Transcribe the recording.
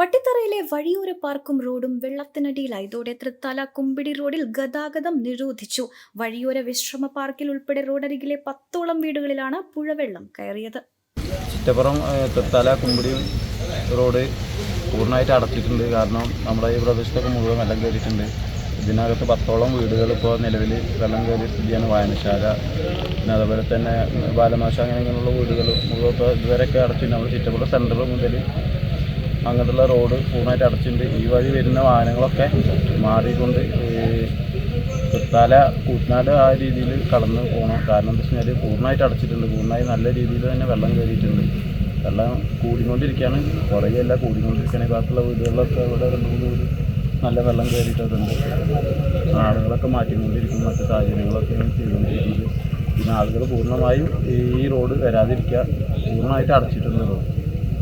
പട്ടിത്തറയിലെ വഴിയോര പാർക്കും റോഡും വെള്ളത്തിനടിയിലായതോടെ തൃത്താല കുമ്പിടി റോഡിൽ ഗതാഗതം നിരോധിച്ചു. വഴിയോര വിശ്രമ പാർക്കിൽ ഉൾപ്പെടെ റോഡരികിലെ പത്തോളം വീടുകളിലാണ് പുഴവെള്ളം കയറിയത്. ചിറ്റപ്പുറം തൃത്താല കുമ്പിടി റോഡ് പൂർണമായിട്ട് അടച്ചിട്ടുണ്ട്. കാരണം നമ്മുടെ ഈ പ്രദേശത്തൊക്കെ മുഴുവൻ വെള്ളം കയറിയിട്ടുണ്ട്. ഇതിനകത്ത് പത്തോളം വീടുകൾ ഇപ്പോൾ നിലവിൽ വെള്ളം കയറിയ സ്ഥിതിയാണ് വായനശാല പിന്നെ അതുപോലെ തന്നെ ബാലമാശ അങ്ങനെയുള്ള വീടുകൾ മുഴുവൻ ഇപ്പോൾ ഇതുവരെയൊക്കെ അടച്ചിട്ടുണ്ട്. നമ്മുടെ ചിറ്റപ്പുറം സെന്റർ മുതൽ അങ്ങോട്ടുള്ള റോഡ് പൂർണമായിട്ട് അടച്ചിട്ടുണ്ട്. ഈ വഴി വരുന്ന വാഹനങ്ങളൊക്കെ മാറിക്കൊണ്ട് തൃത്താല കൂട്ടനാട് ആ രീതിയിൽ കടന്ന് പോകണം കാരണം എന്താ വെച്ചാൽ പൂർണമായിട്ട് അടച്ചിട്ടുണ്ട്. പൂർണമായി നല്ല രീതിയിൽ തന്നെ വെള്ളം കയറിയിട്ടുണ്ട്. വെള്ളം കൂടിക്കൊണ്ടിരിക്കുകയാണ് കുറേയല്ല കൂടിക്കൊണ്ടിരിക്കുകയാണ് ഭാഗത്തുള്ള വീടുകളിലൊക്കെ ഇവിടെ രണ്ട് മൂന്ന് വീട് നല്ല വെള്ളം കയറിയിട്ടുണ്ട് ആളുകളൊക്കെ മാറ്റിക്കൊണ്ടിരിക്കും മറ്റു സാഹചര്യങ്ങളൊക്കെ ചെയ്തുകൊണ്ടിരിക്കുന്നത്. പിന്നെ ആളുകൾ പൂർണമായും ഈ റോഡ് വരാതിരിക്കുക. പൂർണമായിട്ട് അടച്ചിട്ടുണ്ട് റോഡ്.